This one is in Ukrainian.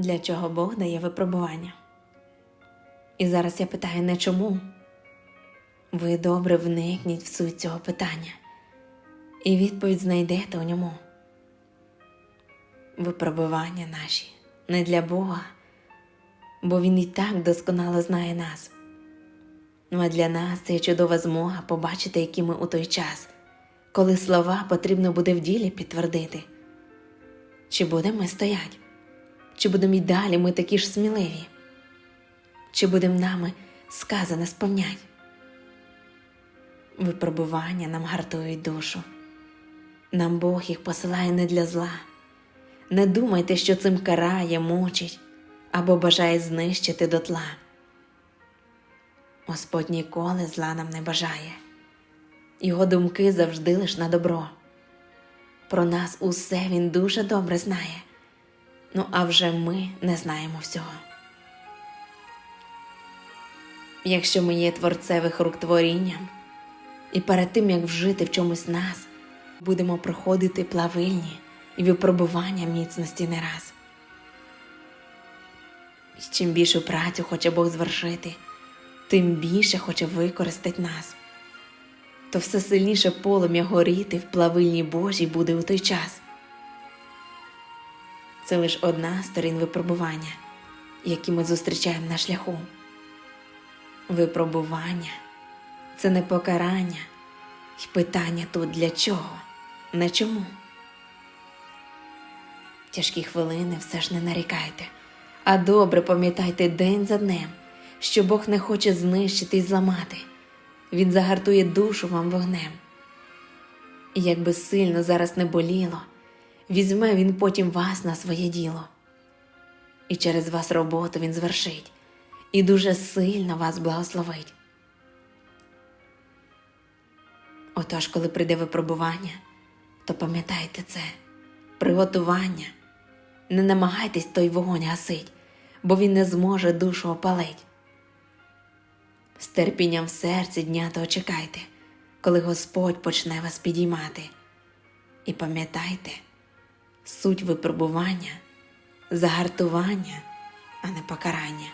для чого Бог дає випробування. І зараз я питаю не чому. Ви добре вникніть в суть цього питання, і відповідь знайдете у ньому. Випробування наші не для Бога, бо Він і так досконало знає нас. Ну а для нас це чудова змога побачити, які ми у той час, коли слова потрібно буде в ділі підтвердити. Чи будемо ми стоять? Чи будемо й далі ми такі ж сміливі? Чи будемо нами сказане сповнять? Випробування нам гартують душу. Нам Бог їх посилає не для зла. Не думайте, що цим карає, мучить або бажає знищити дотла. Господь ніколи зла нам не бажає, його думки завжди лиш на добро. Про нас усе він дуже добре знає, ну а вже ми не знаємо всього. Якщо ми є творцевих рук творінням, і перед тим як вжити в чомусь нас, будемо проходити плавильні і випробування міцності не раз. І чим більшу працю хоче Бог звершити, тим більше хоче використати нас, то все сильніше полум'я горіти в плавильні Божій буде у той час. Це лише одна з сторін випробування, які ми зустрічаємо на шляху. Випробування це не покарання, й питання тут для чого, не чому. Тяжкі хвилини все ж не нарікайте, а добре пам'ятайте день за днем, що Бог не хоче знищити і зламати, Він загартує душу вам вогнем. І якби сильно зараз не боліло, візьме Він потім вас на своє діло. І через вас роботу Він звершить, і дуже сильно вас благословить. Отож, коли прийде випробування, то пам'ятайте це приготування. Не намагайтесь той вогонь гасить, бо він не зможе душу опалить. З терпінням в серці дня то чекайте, коли Господь почне вас підіймати. І пам'ятайте, суть випробування, загартування, а не покарання.